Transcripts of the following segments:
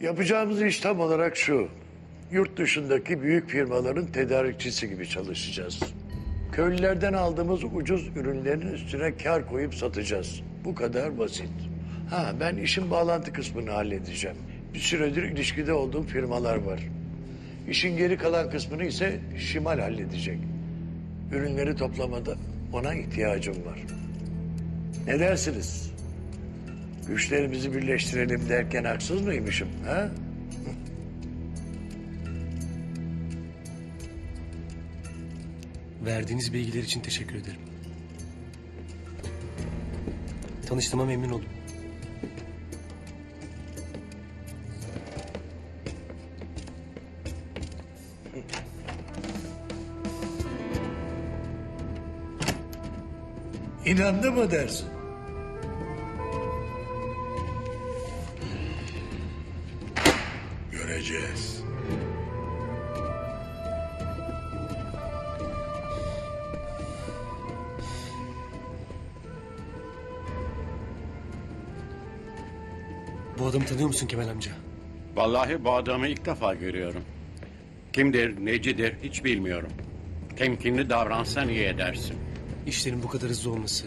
Yapacağımız iş tam olarak şu. Yurt dışındaki büyük firmaların tedarikçisi gibi çalışacağız. Köylülerden aldığımız ucuz ürünlerin üstüne kar koyup satacağız. Bu kadar basit. Ha ben işin bağlantı kısmını halledeceğim. Bir süredir ilişkide olduğum firmalar var. İşin geri kalan kısmını ise Şimal halledecek. Ürünleri toplamada ona ihtiyacım var. Ne dersiniz? Güçlerimizi birleştirelim derken haksız mıymışım? Ha? Verdiğiniz bilgiler için teşekkür ederim. Tanıştığıma memnun oldum. İnandı mı dersin? Göreceğiz. Bu adamı tanıyor musun Kemal amca? Vallahi bu adamı ilk defa görüyorum. Kimdir, necidir hiç bilmiyorum. Temkinli davransan iyi edersin. İşlerin bu kadar hızlı olması,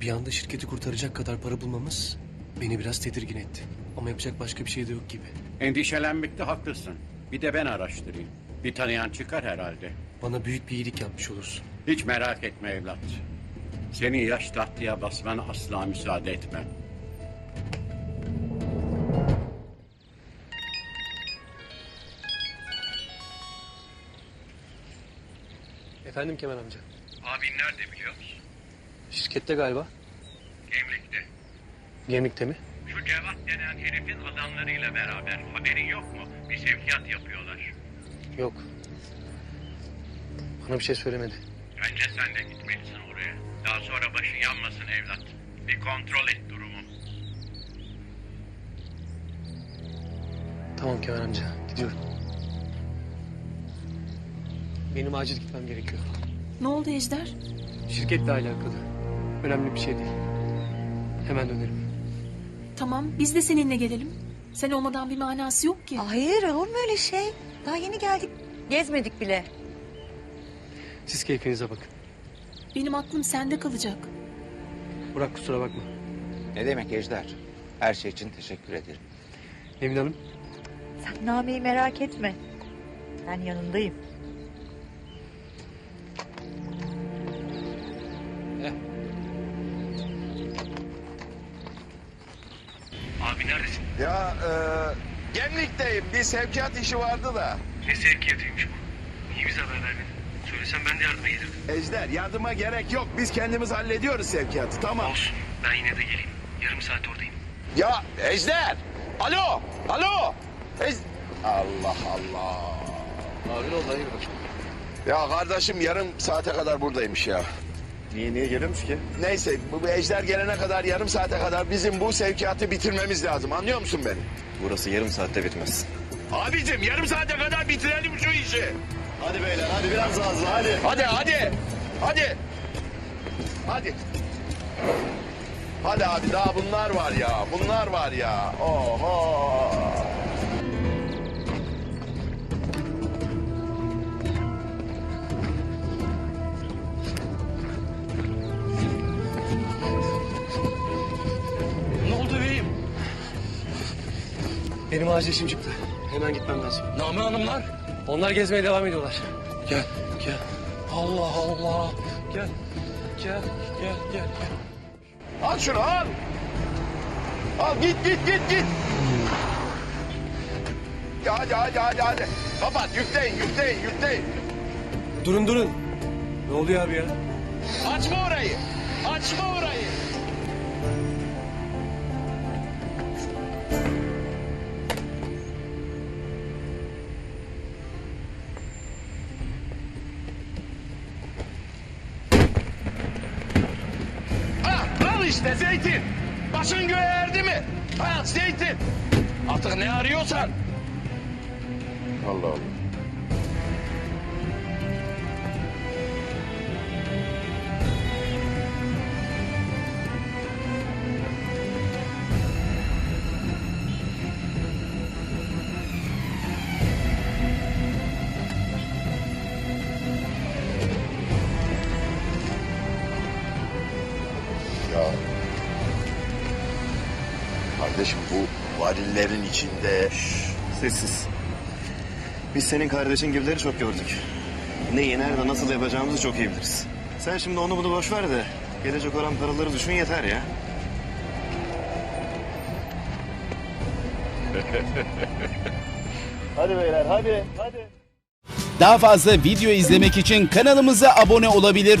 bir anda şirketi kurtaracak kadar para bulmamız beni biraz tedirgin etti. Ama yapacak başka bir şey de yok gibi. Endişelenmekte haklısın. Bir de ben araştırayım. Bir tanıyan çıkar herhalde. Bana büyük bir iyilik yapmış olursun. Hiç merak etme evlat. Seni yaş tahtıya basmana asla müsaade etmem. Efendim Kemal amca. Abin nerede biliyor musun? Şirkette galiba. Gemlik'te. Gemlikte mi? Şu Cevat denen herifin adamlarıyla beraber. Haberin yok mu? Bir sevkiyat yapıyorlar. Yok. Bana bir şey söylemedi. Bence sen de gitmelisin oraya. Daha sonra başın yanmasın evlat. Bir kontrol et durumu. Tamam Kemal amca, gidiyorum. Benim acil gitmem gerekiyor. Ne oldu Ejder? Şirketle alakalı. Önemli bir şey değil. Hemen dönerim. Tamam biz de seninle gelelim. Sen olmadan bir manası yok ki. Hayır olur mu öyle şey? Daha yeni geldik. Gezmedik bile. Siz keyfinize bakın. Benim aklım sende kalacak. Burak kusura bakma. Ne demek Ejder? Her şey için teşekkür ederim. Nevin Hanım, Sen Nami'yi merak etme. Ben yanındayım. Abi neredesin? Ya e, Gemlik'teyim. Bir sevkiyat işi vardı da. Ne sevkiyatıymış bu? Niye bize haber vermedin? Söylesen ben de yardıma gelirdim. Ejder yardıma gerek yok. Biz kendimiz hallediyoruz sevkiyatı. Tamam. Olsun. Ben yine de geleyim. Yarım saat oradayım. Ya Ejder. Alo. Alo. Ej... Allah Allah. Abi oldu Ya kardeşim yarım saate kadar buradaymış ya. Niye niye geliyormuş ki? Neyse bu bu Ejder gelene kadar yarım saate kadar bizim bu sevkiyatı bitirmemiz lazım. Anlıyor musun beni? Burası yarım saatte bitmez. Abicim yarım saate kadar bitirelim şu işi. Hadi beyler hadi biraz daha hızlı hadi. Hadi hadi. Hadi. Hadi. Hadi abi daha bunlar var ya. Bunlar var ya. Oho. Benim acil işim çıktı. Hemen gitmem lazım. Nami Hanımlar. Onlar gezmeye devam ediyorlar. Gel, gel. Allah Allah. Gel, gel, gel, gel. gel. Al şunu al. Al git git git git. Hadi hadi hadi hadi. Kapat yükleyin yükleyin yükleyin. Durun durun. Ne oluyor abi ya? Açma orayı. Açma orayı. İşte zeytin. Başın göğe erdi mi? Ha, zeytin. Artık ne arıyorsan. Allah Allah. Ya. Kardeşim bu varillerin içinde... Sessiz. Biz senin kardeşin gibileri çok gördük. Neyi, nerede, nasıl yapacağımızı çok iyi biliriz. Sen şimdi onu bunu boş ver de gelecek olan paraları düşün yeter ya. hadi beyler hadi hadi. Daha fazla video izlemek için kanalımıza abone olabilir.